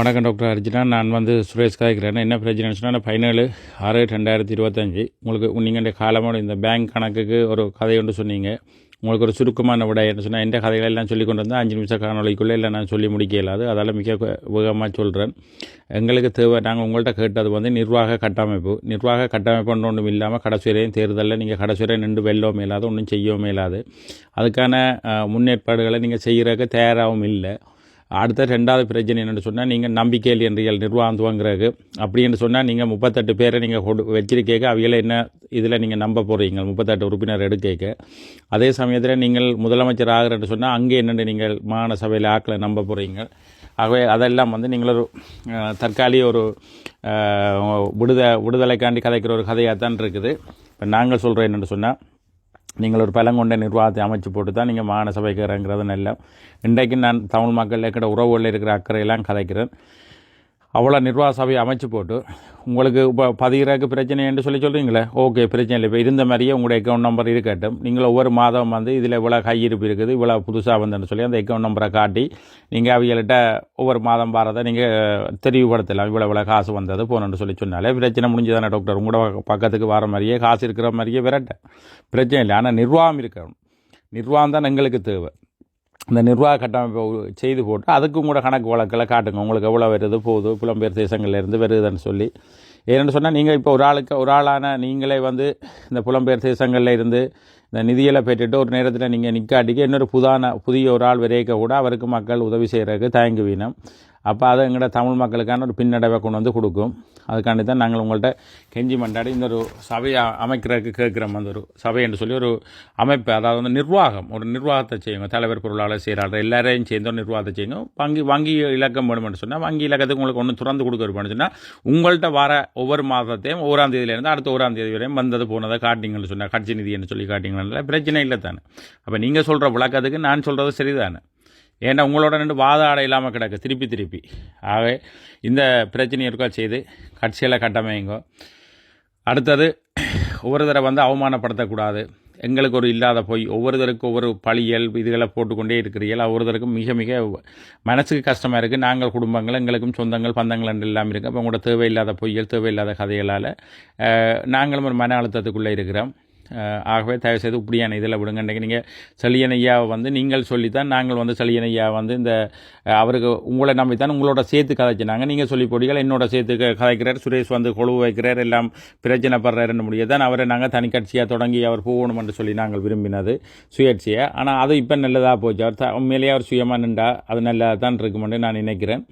வணக்கம் டாக்டர் அர்ஜுனா. நான் வந்து சுரேஷ் காய்க்கிறேன் என்ன பிரச்சனைன்னு சொன்னால் பதினேழு ஆறு ரெண்டாயிரத்தி இருபத்தஞ்சி. உங்களுக்கு நீங்கள் காலமோட இந்த பேங்க் கணக்குக்கு ஒரு கதை ஒன்று சொன்னீங்க. உங்களுக்கு ஒரு சுருக்கமான விட என்ன சொன்னால் எந்த கதைகள் எல்லாம் சொல்லி கொண்டு வந்தால் அஞ்சு நிமிஷம் காணொலிக்குள்ளே இல்லை நான் சொல்லி முடிக்க இயலாது அதால் மிக வேகமாக சொல்கிறேன் எங்களுக்கு தேவை நாங்கள் உங்கள்கிட்ட கேட்டது வந்து நிர்வாக கட்டமைப்பு. நிர்வாக கட்டமைப்புன்னு ஒன்றும் இல்லாமல் கடைசி தேர்தலில் நீங்கள் கடைசி நின்று வெல்லவும் இல்லாது ஒன்றும் செய்யவும் இயலாது அதுக்கான முன்னேற்பாடுகளை நீங்கள் செய்கிறதுக்கு தயாராகவும் இல்லை. அடுத்த ரெண்டாவது பிரச்சனை என்னென்னு சொன்னால் நீங்கள் நம்பிக்கையில் என்றியல் நிர்வாகம் துவங்குறதுக்கு அப்படின்னு சொன்னால் நீங்கள் முப்பத்தெட்டு பேரை நீங்கள் கொடு வச்சிருக்கேக்க அவங்கள என்ன இதில் நீங்கள் நம்ப போகிறீங்க முப்பத்தெட்டு உறுப்பினர் எடுக்கேக்க. அதே சமயத்தில் நீங்கள் முதலமைச்சர் ஆகிறன்னு சொன்னால் அங்கே என்னென்னு நீங்கள் மாகாண சபையில் ஆக்களை நம்ப போகிறீங்க ஆகவே அதெல்லாம் வந்து நீங்கள் ஒரு தற்காலிக ஒரு விடுத விடுதலைக்காண்டி கதைக்கிற ஒரு கதையாக தான் இருக்குது. இப்போ நாங்கள் சொல்கிறோம் என்னென்னு சொன்னால் நீங்கள் ஒரு பலங்கொண்ட நிர்வாகத்தை அமைச்சு போட்டு தான் நீங்கள் மாகாண சபைக்கு இறங்குறது நல்ல இன்றைக்கு நான் தமிழ் மக்கள் இருக்கிற உறவுகளில் இருக்கிற அக்கறையெல்லாம் கலைக்கிறேன். அவ்வளோ நிர்வாக சபையை அமைச்சு போட்டு உங்களுக்கு இப்போ பதிகிறதுக்கு பிரச்சனை என்று சொல்லி சொல்கிறீங்களே ஓகே பிரச்சனை இல்லை. இப்போ இருந்த மாதிரியே உங்களுடைய அக்கௌண்ட் நம்பர் இருக்கட்டும். நீங்கள் ஒவ்வொரு மாதம் வந்து இதில் இவ்வளோ கையிருப்பு இருக்குது இவ்வளோ புதுசாக வந்துன்னு சொல்லி அந்த அக்கௌண்ட் நம்பரை காட்டி நீங்கள் அவங்கள்ட்ட ஒவ்வொரு மாதம் வாரதை நீங்கள் தெரிவுபடுத்தலாம். இவ்வளோ இவ்வளோ காசு வந்தது போகணுன்னு சொல்லி சொன்னாலே பிரச்சனை முடிஞ்சுதானே டாக்டர் உங்களோட பக்கத்துக்கு வர மாதிரியே காசு இருக்கிற மாதிரியே விரட்ட. பிரச்சனை இல்லை. ஆனால் நிர்வாகம் இருக்கணும். நிர்வாகம் தான் எங்களுக்கு தேவை. இந்த நிர்வாக கட்டமைப்பை செய்து போட்டு அதுக்கும் கூட கணக்கு வழக்கில் காட்டுங்க. உங்களுக்கு எவ்வளோ வருது போகுது புலம்பெயர் தேசங்கள்லேருந்து வருதுன்னு சொல்லி. ஏன்னு சொன்னால் நீங்கள் இப்போ ஒரு ஆளுக்கு ஒரு ஆளான நீங்களே வந்து இந்த புலம்பெயர் தேசங்களில் இருந்து இந்த நிதியெல்லாம் பெற்றுட்டு ஒரு நேரத்தில் நீங்கள் நிற்காட்டிக்கு இன்னொரு புதான புதிய ஒரு ஆள் விரைக்க கூட அவருக்கு மக்கள் உதவி செய்கிறதுக்கு தயங்குவீனம். அப்போ அது எங்களோட தமிழ் மக்களுக்கான ஒரு பின்னடைவை கொண்டு வந்து கொடுக்கும். அதுக்காண்டி தான் நாங்கள் உங்கள்கிட்ட கெஞ்சி மண்டாடி இந்த ஒரு சபையை அமைக்கிறதுக்கு கேட்குறோம். அந்த ஒரு சபை என்று சொல்லி ஒரு அமைப்பு அதாவது வந்து நிர்வாகம். ஒரு நிர்வாகத்தை செய்யுங்க. தலைவர் பொருளாளர் செயலாளர் எல்லாரையும் சேர்ந்து ஒரு நிர்வாகத்தை செய்யுங்க. வங்கி வங்கி இலக்கம் வேணும்னு சொன்னால் வங்கி இலக்கத்துக்கு உங்களுக்கு ஒன்று திறந்து கொடுக்க வேணும்னு சொன்னால் உங்கள்கிட்ட வர ஒவ்வொரு மாதத்தையும் ஓராம் தேதியிலேருந்து அடுத்த ஓராம் தேதி வரையும் வந்தது போனதை காட்டிங்கன்னு சொன்னால் கட்சி நிதின்னு சொல்லி காட்டிங்கன்னா பிரச்சனை இல்லை தானே. அப்போ நீங்கள் சொல்கிற விளக்கத்துக்கு நான் சொல்கிறது சரிதானே? ஏன்னா உங்களோட நின்று வாதாட இல்லாமல் கிடக்கு? திருப்பி திருப்பி. ஆகவே இந்த பிரச்சனை இருக்கா செய்து கட்சியில் கட்டமைங்கோ அடுத்தது ஒவ்வொரு தடவை வந்து அவமானப்படுத்தக்கூடாது. எங்களுக்கு ஒரு இல்லாத பொய் ஒவ்வொருத்தருக்கும் ஒவ்வொரு பழியல் இதுகளை போட்டுக்கொண்டே இருக்கிறீர்கள். ஒவ்வொருத்தருக்கும் மிக மிக மனசுக்கு கஷ்டமாக இருக்குது நாங்கள் குடும்பங்கள் எங்களுக்கும் சொந்தங்கள் பந்தங்கள் என்று எல்லாம் இருக்குது அப்போ உங்களோட தேவையில்லாத பொய்யல் தேவையில்லாத கதைகளால் நாங்களும் ஒரு மன அழுத்தத்துக்குள்ளே இருக்கிறோம். ஆகவே தயவுசெய்து இப்படியான இதில் விடுங்க. இன்றைக்கி நீங்கள் செழியன் ஐயாவை வந்து நீங்கள் சொல்லித்தான் நாங்கள் வந்து செழியன் ஐயா வந்து இந்த அவருக்கு உங்களை நம்பித்தான் உங்களோட சேர்த்து கதைச்சினாங்க. நீங்கள் சொல்லி போட்டீங்கள் என்னோட சேர்த்து கதைக்கிறார் சுரேஷ் வந்து கொழு வைக்கிறார் எல்லாம் பிரச்சனை படுறாருன்னு முடியாதான் அவரை நாங்கள் தனி கட்சியாக தொடங்கி அவர் போகணும் என்று சொல்லி நாங்கள் விரும்பினது சுயேட்சையை. ஆனால் அது இப்போ நல்லதாக போச்சு. அவர் த- உண்மையிலேயே அவர் சுயமாக நின்றா அது நல்லதாக தான் இருக்குமென்று நான் நினைக்கிறேன்.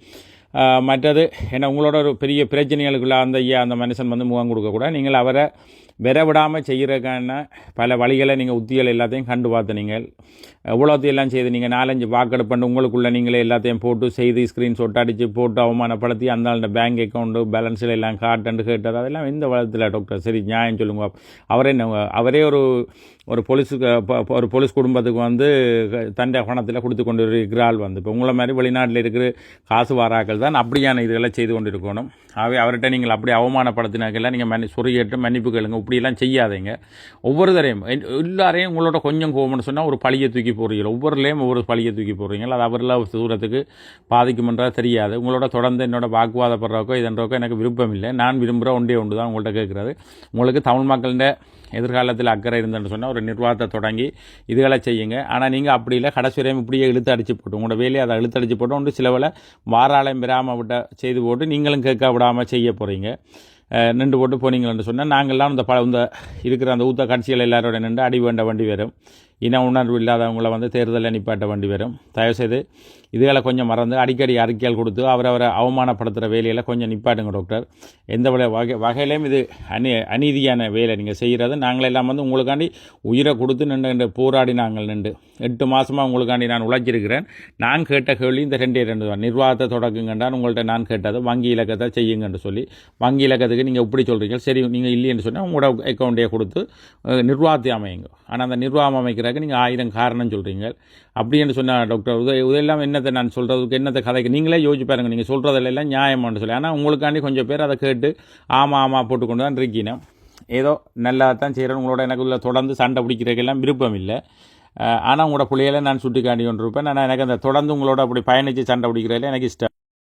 மற்றது என்ன உங்களோட ஒரு பெரிய பிரச்சனைகளுக்குள்ள அந்த ஐயா அந்த மனுஷன் வந்து முகம் கொடுக்கக்கூடாது. நீங்கள் அவரை விரை விடாமல் செய்கிறக்கான பல வழிகளை நீங்கள் உத்திகள் எல்லாத்தையும் கண்டு பார்த்து நீங்கள் எல்லாம் செய்து நீங்கள் நாலஞ்சு வாக்கெடுப்பு பண்ணி உங்களுக்குள்ளே நீங்களே எல்லாத்தையும் போட்டு செய்து ஸ்க்ரீன்ஷாட் அடித்து போட்டு அவமானப்படுத்தி அந்த ஆளுடைய பேங்க் அக்கௌண்ட்டு பேலன்ஸில் எல்லாம் காட்டண்டு கேட்டது அதெல்லாம் எந்த வளத்தில் டாக்டர் சரி நியாயம் சொல்லுங்க. அவரே என்ன அவரே ஒரு ஒரு போலீஸுக்கு ஒரு போலீஸ் குடும்பத்துக்கு வந்து தண்டை பணத்தில் கொடுத்து கொண்டு இருக்கிறாள் வந்து. இப்போ உங்களை மாதிரி வெளிநாட்டில் இருக்கிற காசு வாராக்கள் தான் அப்படியான இதுகளை செய்து கொண்டு இருக்கணும் ஆகவே அவர்கிட்ட நீங்கள் அப்படி அவமானப்படுத்தினாக்கெல்லாம் நீங்கள் மன்னி சொறியேற்று மன்னிப்பு கேளுங்க இப்படியெல்லாம் செய்யாதீங்க. ஒவ்வொருத்தரையும் தரையும் எல்லாரையும் உங்களோட கொஞ்சம் கோவம்னு சொன்னால் ஒரு பழியை தூக்கி போடுறீங்க ஒவ்வொருலேயும் ஒவ்வொரு பழியை தூக்கி போடுறீங்க அது அவரில் தூரத்துக்கு பாதிக்குமென்றால் தெரியாது. உங்களோட தொடர்ந்து என்னோட வாக்குவாதப்படுறக்கோ இதன்றக்கோ எனக்கு விருப்பம் இல்லை. நான் விரும்புகிற ஒன்றே ஒன்று தான் உங்கள்கிட்ட கேட்குறது. உங்களுக்கு தமிழ் மக்களின் எதிர்காலத்தில் அக்கறை இருந்தேன்னு சொன்னால் ஒரு நிர்வாகத்தை தொடங்கி இதுகளை செய்யுங்க. ஆனால் நீங்கள் அப்படி இல்லை. கடைசி வரையும் இப்படியே இழுத்து அடிச்சு போட்டு உங்களோட வேலையை அதை இழுத்து அடிச்சு போட்டு ஒன்று சில வேலை வாராலயம் பெறாமல் விட்ட செய்து போட்டு நீங்களும் கேட்க விடாமல் செய்ய போகிறீங்க நின்று போட்டு போனீங்கன்னு சொன்னால் நாங்கள்லாம் அந்த ப இந்த இருக்கிற அந்த ஊத்த கட்சிகள் எல்லாரோட நின்று அடி வேண்ட வண்டி வரும். இன உணர்வு இல்லாதவங்களை வந்து தேர்தலில் நிப்பாட்ட வண்டி வரும். தயவுசெய்து இதுகளை கொஞ்சம் மறந்து அடிக்கடி அறிக்கைகள் கொடுத்து அவரவரை அவமானப்படுத்துகிற வேலையில் கொஞ்சம் நிப்பாட்டுங்க டாக்டர். எந்த வகை வகை வகையிலையும் இது அநீ அநீதியான வேலை நீங்கள் செய்கிறது. நாங்களெல்லாம் வந்து உங்களுக்காண்டி உயிரை கொடுத்து நின்று நின்று போராடி நாங்கள் நின்று. எட்டு மாதமாக உங்களுக்காண்டி நான் உழைச்சிருக்கிறேன். நான் கேட்ட கேள்வி இந்த ரெண்டே ரெண்டு தான். நிர்வாகத்தை தொடக்குங்கன்றான் உங்கள்கிட்ட நான் கேட்டது வங்கி இலக்கத்தை செய்யுங்கன்னு சொல்லி. வங்கி இலக்கத்துக்கு நீங்கள் இப்படி சொல்கிறீங்க சரி நீங்கள் இல்லைன்னு சொன்னால் உங்களோட அக்கௌண்ட்டே கொடுத்து நிர்வாகத்தை அமையுங்க. ஆனால் அந்த நிர்வாகம் அமைக்கிறதுக்கு நீங்கள் ஆயிரம் காரணம் சொல்கிறீங்க அப்படின்னு சொன்ன டாக்டர். உதய இதெல்லாம் என்னத்தை நான் சொல்கிறதுக்கு என்னத்தை கதைக்கு? நீங்களே யோசிச்சு பாருங்கள் நீங்கள் சொல்கிறதெல்லாம் நியாயமானு சொல்லி. ஆனால் உங்களுக்காண்டி கொஞ்சம் பேர் அதை கேட்டு ஆமாம் ஆமாம் போட்டுக்கொண்டு தான் இருக்கீங்க. ஏதோ நல்லா தான் செய்கிறேன் உங்களோட எனக்கு உள்ள தொடர்ந்து சண்டை பிடிக்கிறதுக்கெல்லாம் விருப்பம் இல்லை. ஆனால் உங்களோட பிள்ளைகளை நான் சுட்டி காண்டி கொண்டிருப்பேன் ஆனால் எனக்கு அந்த தொடர்ந்து உங்களோட அப்படி பயணித்து சண்டை பிடிக்கிறதுல எனக்கு இஷ்டம்.